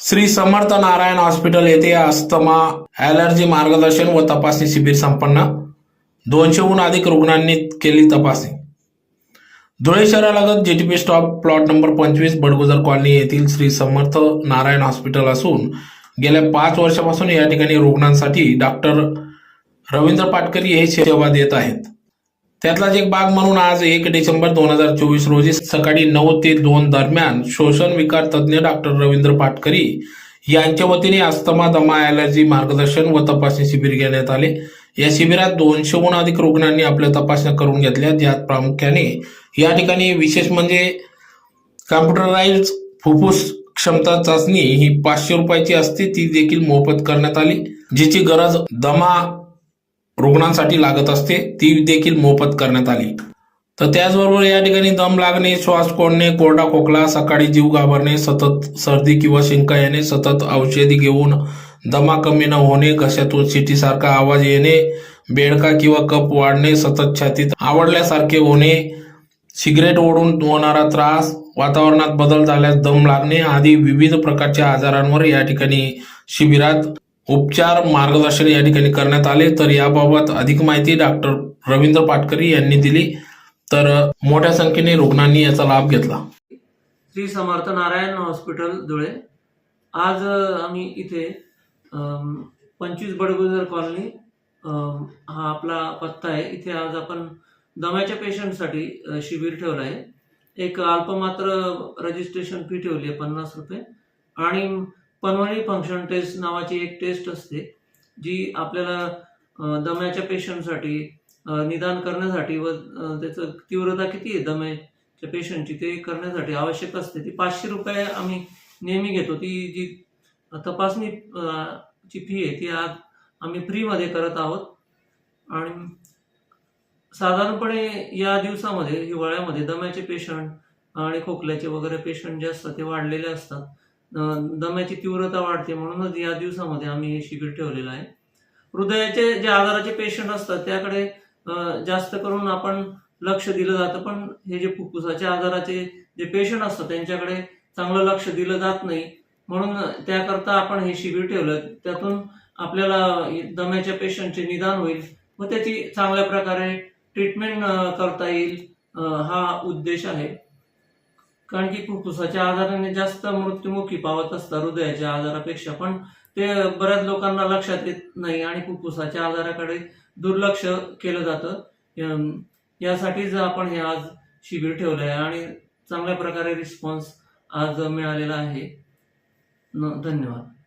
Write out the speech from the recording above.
Shri Samarth Narayan hospital येथे asthma allergy मार्गदर्शन व तपासणी शिबिर संपन्न. दोनशेहून अधिक रुग्णांनी केली तपासणी. Dhule शहरालगत G T P stop plot number पंचवीस बडगुजर कॉलनी येथील श्री समर्थ नारायण हॉस्पिटल असून गेल्या पाच वर्षापासून या ठिकाणी रुग्णांसाठी डॉक्टर रवींद्र पाटकरी हे सेवा देत आहेत. त्यातलाच एक भाग म्हणून आज एक डिसेंबर दोन हजार चोवीस रोजी सकाळी नऊ ते दोन दरम्यान शोषण विकार तज्ज्ञ डॉक्टर रवींद्र पाटकरी यांच्या वतीने अस्थमा दमा ॲलर्जी मार्गदर्शन व तपासणी शिबिर घेण्यात आले. या शिबिरात दोनशेहून अधिक रुग्णांनी आपल्या तपासण्या करून घेतल्या. ज्यात प्रामुख्याने या ठिकाणी विशेष म्हणजे कॉम्प्युटराइज फुफ्फुस क्षमता चाचणी ही पाचशे रुपयाची असते. ती देखील मोफत करण्यात आली जिची गरज दमा रुग्णांसाठी लागत असते ती देखील मोफत करण्यात आली. तर त्याचबरोबर या ठिकाणी दम लागणे श्वास कोंडणे कोरडा खोकला सकाळी जीव घाबरणे सतत सर्दी किंवा शिंका येणे सतत औषधी घेऊन दमा कमी न होणे घशातून शिटीसारखा आवाज येणे बेडका किंवा कप वाढणे सतत छातीत आवडल्यासारखे होणे सिगरेट ओढून होणारा त्रास वातावरणात बदल झाल्यास दम लागणे आदी विविध प्रकारच्या आजारांवर या ठिकाणी शिबिरात उपचार मार्गदर्शन या ठिकाणी करण्यात आले. तर याबाबत अधिक माहिती डॉक्टर रवींद्र पाटकरी यांनी दिली. तर मोठ्या संख्येने रुग्णांनी याचा लाभ घेतला. श्री समर्थ नारायण हॉस्पिटल धुळे. आज आम्ही इथे पंचवीस बडगुजर कॉलनी हा आपला पत्ता आहे. इथे आज आपण दम्याच्या पेशंटसाठी शिबिर ठेवलं आहे. एक अल्पमात्र रजिस्ट्रेशन फी ठेवली आहे पन्नास रुपये. आणि पनवणी फंक्शन टेस्ट नावाची एक टेस्ट असते जी आपल्याला दम्याच्या पेशंटसाठी निदान करण्यासाठी व त्याचं तीव्रता किती आहे दम्याच्या पेशंटची ते करण्यासाठी आवश्यक असते. ती पाचशे रुपये आम्ही नेहमी घेतो. ती जी तपासणी ची फी आहे ती आज आम्ही फ्रीमध्ये करत आहोत. आणि साधारणपणे या दिवसामध्ये हिवाळ्यामध्ये दम्याचे पेशंट आणि खोकल्याचे वगैरे पेशंट जे असतात ते वाढलेले असतात. दम्याची तीव्रता वाढते म्हणूनच या दिवसामध्ये आम्ही हे शिबिर ठेवलेलं आहे. हृदयाचे जे आजाराचे पेशंट असतात त्याकडे जास्त करून आपण लक्ष दिलं जातं पण हे जे फुफ्फुसाच्या आजाराचे जे पेशंट असतात त्यांच्याकडे चांगलं लक्ष दिलं जात नाही. म्हणून त्याकरता आपण हे शिबिर ठेवलं. त्यातून आपल्याला दम्याच्या पेशंटचे निदान होईल व त्याची चांगल्या प्रकारे ट्रीटमेंट करता येईल हा उद्देश आहे. कारण की फुफ्फुसाच्या आजाराने जास्त मृत्युमुखी पावत असतात हृदयाच्या आजारापेक्षा पण ते बऱ्याच लोकांना लक्षात येत नाही आणि फुफ्फुसाच्या आजाराकडे दुर्लक्ष केलं जातं. यासाठीच आपण हे आज शिबिर ठेवलं आहे आणि चांगल्या प्रकारे रिस्पॉन्स आज मिळालेला आहे. न- धन्यवाद.